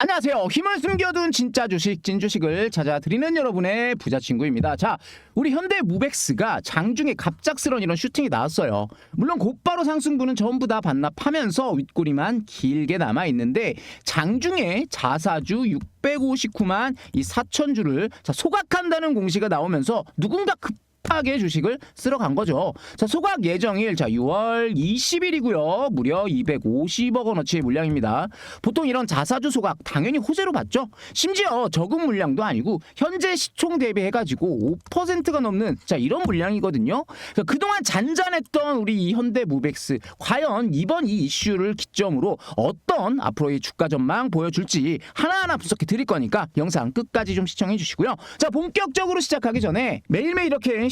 안녕하세요. 힘을 숨겨둔 진짜 주식, 찐주식을 찾아드리는 여러분의 부자 친구입니다. 자, 우리 현대 무백스가 장중에 갑작스런 이런 슈팅이 나왔어요. 물론 곧바로 상승분은 전부 다 반납하면서 윗꼬리만 길게 남아 있는데 장중에 자사주 659만 이 4천 주를 자, 소각한다는 공시가 나오면서 누군가 급 급하게 주식을 쓸어 간 거죠. 자, 소각 예정일 자 6월 20일이고요. 무려 250억 원어치의 물량입니다. 보통 이런 자사주 소각 당연히 호재로 봤죠. 심지어 적은 물량도 아니고 현재 시총 대비해 가지고 5%가 넘는 자 이런 물량이거든요. 그러니까 그동안 잔잔했던 우리 이 현대 무백스 과연 이번 이 이슈를 기점으로 어떤 앞으로의 주가 전망 보여줄지 하나하나 분석해 드릴 거니까 영상 끝까지 좀 시청해 주시고요. 자 본격적으로 시작하기 전에 매일매일 이렇게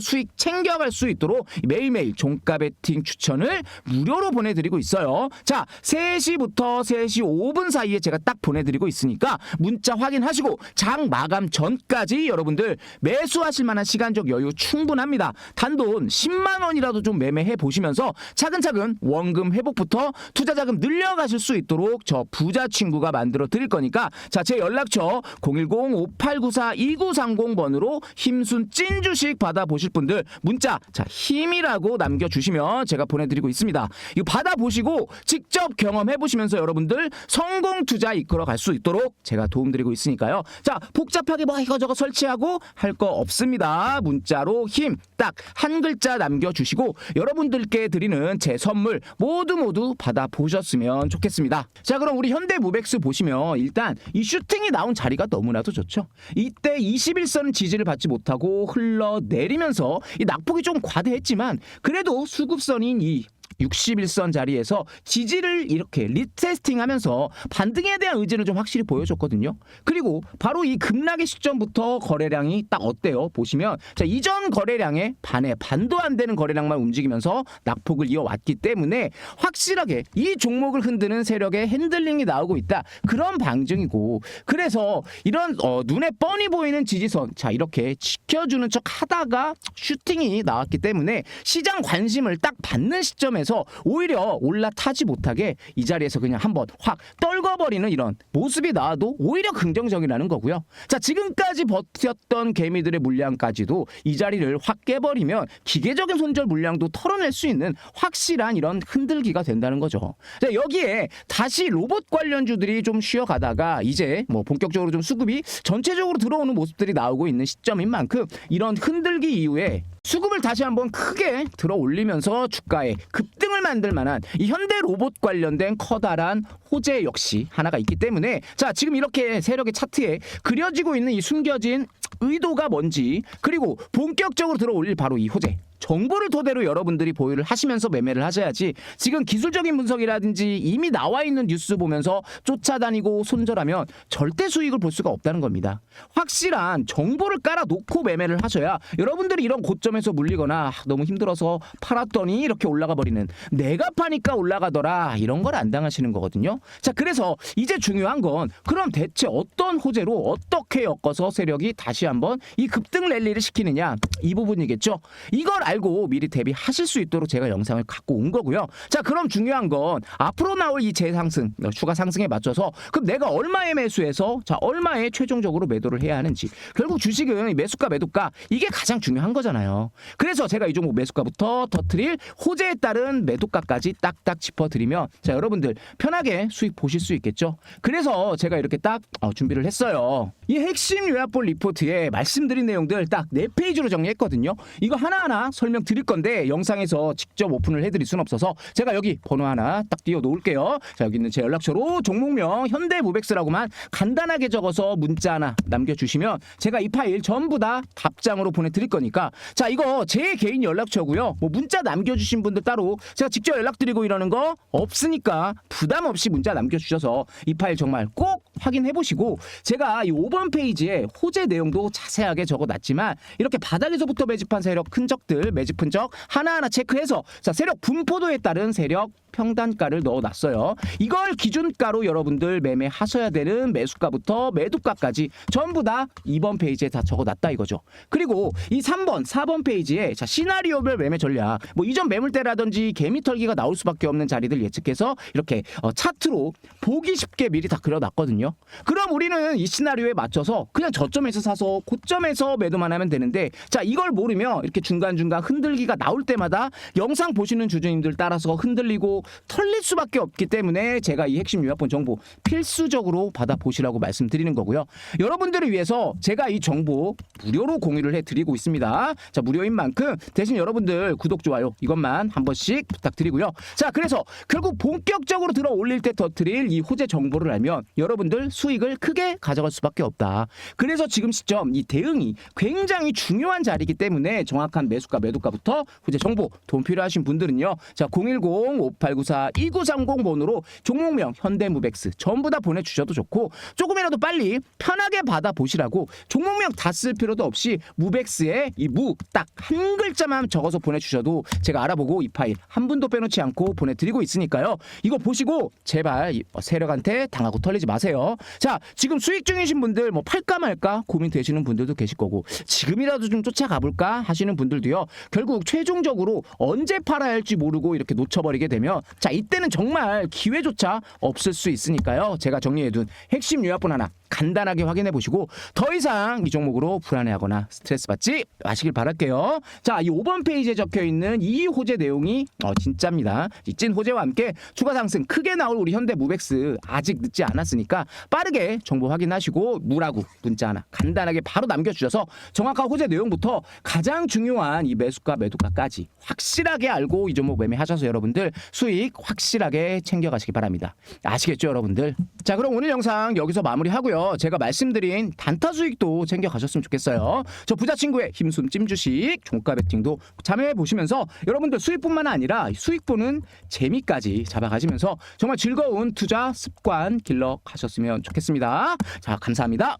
수익 챙겨갈 수 있도록 매일매일 종가 베팅 추천을 무료로 보내드리고 있어요. 자, 3시부터 3시 5분 사이에 제가 딱 보내드리고 있으니까 문자 확인하시고 장 마감 전까지 여러분들 매수하실 만한 시간적 여유 충분합니다. 단돈 10만 원이라도 좀 매매해 보시면서 차근차근 원금 회복부터 투자 자금 늘려가실 수 있도록 저 부자 친구가 만들어 드릴 거니까 자, 제 연락처 010-5894-2930번으로 힘순 찐 주식 받아 보실 분들 문자 자, 힘이라고 남겨 주시면 제가 보내 드리고 있습니다. 이거 받아 보시고 직접 경험해 보시면서 여러분들 성공 투자 이끌어 갈 수 있도록 제가 도움 드리고 있으니까요. 자, 복잡하게 뭐 이거저거 설치하고 할 거 없습니다. 문자로 힘 딱 한 글자 남겨 주시고 여러분들께 드리는 제 선물 모두 모두 받아 보셨으면 좋겠습니다. 자, 그럼 우리 현대 무백스 보시면 일단 이 슈팅이 나온 자리가 너무나도 좋죠. 이때 21선 지지를 받지 못하고 흘러내리면 서이 낙폭이 좀 과대했지만 그래도 수급선인 이 61선 자리에서 지지를 이렇게 리테스팅하면서 반등에 대한 의지를 좀 확실히 보여줬거든요. 그리고 바로 이 급락의 시점부터 거래량이 딱 어때요? 보시면 자 이전 거래량의 반에 반도 안 되는 거래량만 움직이면서 낙폭을 이어왔기 때문에 확실하게 이 종목을 흔드는 세력의 핸들링이 나오고 있다. 그런 방증이고 그래서 이런 어, 눈에 뻔히 보이는 지지선 자 이렇게 지켜주는 척 하다가 슈팅이 나왔기 때문에 시장 관심을 딱 받는 시점에 서 오히려 올라타지 못하게 이 자리에서 그냥 한번 확 떨궈버리는 이런 모습이 나와도 오히려 긍정적이라는 거고요. 자 지금까지 버텼던 개미들의 물량까지도 이 자리를 확 깨버리면 기계적인 손절 물량도 털어낼 수 있는 확실한 이런 흔들기가 된다는 거죠. 자 여기에 다시 로봇 관련주들이 좀 쉬어가다가 이제 뭐 본격적으로 좀 수급이 전체적으로 들어오는 모습들이 나오고 있는 시점인 만큼 이런 흔들기 이후에 수급을 다시 한번 크게 들어 올리면서 주가에 급등을 만들 만한 이 현대 로봇 관련된 커다란 호재 역시 하나가 있기 때문에 자 지금 이렇게 세력의 차트에 그려지고 있는 이 숨겨진 의도가 뭔지 그리고 본격적으로 들어 올릴 바로 이 호재 정보를 토대로 여러분들이 보유를 하시면서 매매를 하셔야지 지금 기술적인 분석이라든지 이미 나와 있는 뉴스 보면서 쫓아다니고 손절하면 절대 수익을 볼 수가 없다는 겁니다. 확실한 정보를 깔아놓고 매매를 하셔야 여러분들이 이런 고점에서 물리거나 아, 너무 힘들어서 팔았더니 이렇게 올라가 버리는 내가 파니까 올라가더라 이런 걸 안 당하시는 거거든요. 자 그래서 이제 중요한 건 그럼 대체 어떤 호재로 어떻게 엮어서 세력이 다시 한번 이 급등 랠리를 시키느냐 이 부분이겠죠. 이걸 알고 미리 대비하실 수 있도록 제가 영상을 갖고 온 거고요. 자, 그럼 중요한 건 앞으로 나올 이 재상승, 어, 추가 상승에 맞춰서 그럼 내가 얼마에 매수해서 자, 얼마에 최종적으로 매도를 해야 하는지. 결국 주식은 이 매수가 매도가 이게 가장 중요한 거잖아요. 그래서 제가 이 종목 매수가부터 터트릴 호재에 따른 매도가까지 딱딱 짚어드리면 자, 여러분들 편하게 수익 보실 수 있겠죠. 그래서 제가 이렇게 딱 어, 준비를 했어요. 이 핵심 요약본 리포트에 말씀드린 내용들 딱 네 페이지로 정리했거든요. 이거 하나하나 설명드릴 건데 영상에서 직접 오픈을 해드릴 순 없어서 제가 여기 번호 하나 딱 띄워 놓을게요. 자 여기 있는 제 연락처로 종목명 현대무백스라고만 간단하게 적어서 문자 하나 남겨주시면 제가 이 파일 전부 다 답장으로 보내드릴 거니까 자 이거 제 개인 연락처고요. 뭐 문자 남겨주신 분들 따로 제가 직접 연락드리고 이러는 거 없으니까 부담 없이 문자 남겨주셔서 이 파일 정말 꼭 확인해 보시고 제가 이 5번 페이지에 호재 내용도 자세하게 적어놨지만 이렇게 바닥에서부터 매집한 세력 흔적들 매집 흔적 하나하나 체크해서 자 세력 분포도에 따른 세력 평단가를 넣어놨어요. 이걸 기준가로 여러분들 매매하셔야 되는 매수가부터 매도가까지 전부 다 2번 페이지에 다 적어놨다 이거죠. 그리고 이 3번, 4번 페이지에 자 시나리오별 매매 전략 뭐 이전 매물대라든지 개미털기가 나올 수밖에 없는 자리들 예측해서 이렇게 어, 차트로 보기 쉽게 미리 다 그려놨거든요. 그럼 우리는 이 시나리오에 맞춰서 그냥 저점에서 사서 고점에서 매도만 하면 되는데 자 이걸 모르면 이렇게 중간중간 흔들기가 나올 때마다 영상 보시는 주주님들 따라서 흔들리고 털릴 수밖에 없기 때문에 제가 이 핵심 요약본 정보 필수적으로 받아 보시라고 말씀드리는 거고요. 여러분들을 위해서 제가 이 정보 무료로 공유를 해드리고 있습니다. 자 무료인 만큼 대신 여러분들 구독 좋아요 이것만 한 번씩 부탁드리고요. 자 그래서 결국 본격적으로 들어 올릴 때 터트릴 이 호재 정보를 알면 여러분들 수익을 크게 가져갈 수밖에 없다. 그래서 지금 시점 이 대응이 굉장히 중요한 자리이기 때문에 정확한 매수가 매도가부터 호재 정보 도움 필요하신 분들은요. 자 010-5894-2930 번호로 종목명 현대무백스 전부 다 보내주셔도 좋고 조금이라도 빨리 편하게 받아 보시라고 종목명 다 쓸 필요도 없이 무백스에 이 무 딱 한 글자만 적어서 보내주셔도 제가 알아보고 이 파일 한 분도 빼놓지 않고 보내드리고 있으니까요. 이거 보시고 제발 이 세력한테 당하고 털리지 마세요. 자 지금 수익 중이신 분들 뭐 팔까 말까 고민되시는 분들도 계실 거고 지금이라도 좀 쫓아가 볼까 하시는 분들도요. 결국 최종적으로 언제 팔아야 할지 모르고 이렇게 놓쳐버리게 되면 자 이때는 정말 기회조차 없을 수 있으니까요. 제가 정리해 둔 핵심 요약본 하나 간단하게 확인해 보시고 더 이상 이 종목으로 불안해하거나 스트레스 받지 마시길 바랄게요. 자, 이 5번 페이지에 적혀 있는 이 호재 내용이 어, 진짜입니다. 이찐 호재와 함께 추가 상승 크게 나올 우리 현대 무백스 아직 늦지 않았으니까 빠르게 정보 확인하시고 무라고 문자 하나 간단하게 바로 남겨주셔서 정확한 호재 내용부터 가장 중요한 이 매수가 매도가까지 확실하게 알고 이 종목 매매하셔서 여러분들 수익 확실하게 챙겨가시기 바랍니다. 아시겠죠, 여러분들? 자, 그럼 오늘 영상 여기서 마무리하 고요. 제가 말씀드린 단타 수익도 챙겨 가셨으면 좋겠어요. 저 부자 친구의 힘숨 찜주식 종가 베팅도 참여해 보시면서 여러분들 수익뿐만 아니라 수익 보는 재미까지 잡아가시면서 정말 즐거운 투자 습관 길러 가셨으면 좋겠습니다. 자, 감사합니다.